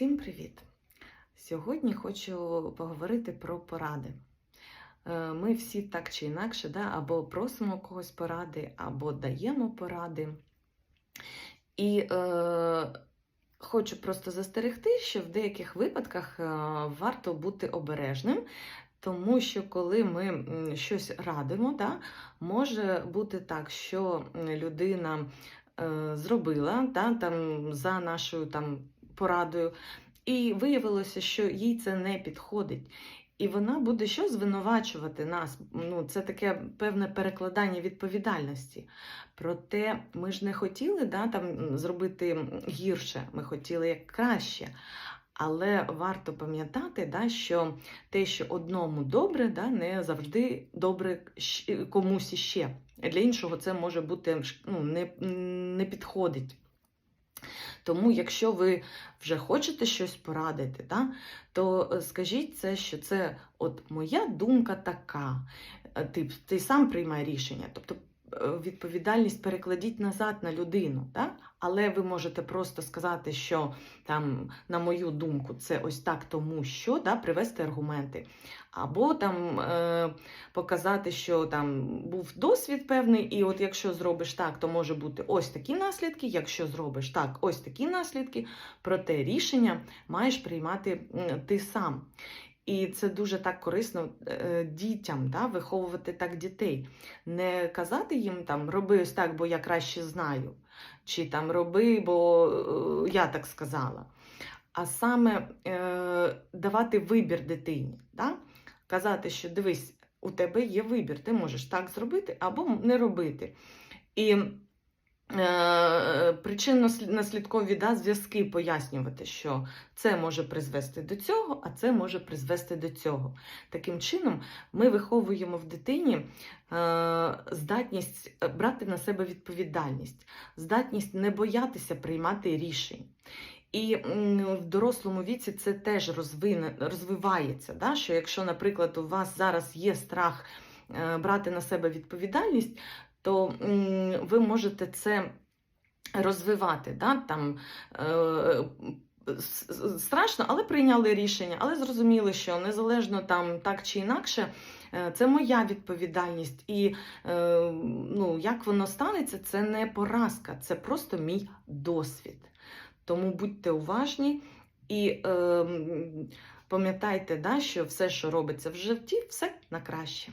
Всім привіт! Сьогодні хочу поговорити про поради. Е, Ми всі так чи інакше, да, або просимо когось поради, або даємо поради. І е, хочу просто застерегти, що в деяких випадках е, варто бути обережним, тому що коли ми щось радимо, да, може бути так, що людина е, зробила да, там, за нашою там, порадою, і виявилося, що їй це не підходить. І вона буде що звинувачувати нас. Ну, це таке певне перекладання відповідальності. Проте ми ж не хотіли да, там, зробити гірше, ми хотіли як краще. Але варто пам'ятати, да, що те, що одному добре, да, не завжди добре комусь іще. Для іншого це може бути ну, не, не підходить. Тому, якщо ви вже хочете щось порадити, да, то е, скажіть це, що це от моя думка така. Е, Ти, ти сам приймай рішення. Тобто відповідальність перекладіть назад на людину. Да? Але ви можете просто сказати, що там, на мою думку, це ось так, тому що да, привести аргументи. Або там е, показати, що там був досвід певний, і от якщо зробиш так, то може бути ось такі наслідки. Якщо зробиш так, ось такі наслідки. Проте рішення маєш приймати ти сам. І це дуже так корисно е, дітям да, виховувати так дітей. Не казати їм там роби ось так, бо я краще знаю, чи там роби, бо е, я так сказала. А саме е, давати вибір дитині. Да? Казати, що дивись, у тебе є вибір, ти можеш так зробити або не робити. І причинно-наслідкові да, зв'язки пояснювати, що це може призвести до цього, а це може призвести до цього. Таким чином, ми виховуємо в дитині е, здатність е, брати на себе відповідальність, здатність не боятися приймати рішень. І в дорослому віці це теж розвивається. Да? Що якщо, наприклад, у вас зараз є страх е, брати на себе відповідальність, то ви можете це розвивати. Да? Там, е, страшно, але прийняли рішення, але зрозуміли, що незалежно там так чи інакше. е, Це моя відповідальність, і е, ну, як воно станеться, це не поразка, це просто мій досвід. Тому будьте уважні і е, пам'ятайте, да, що все, що робиться в житті, все на краще.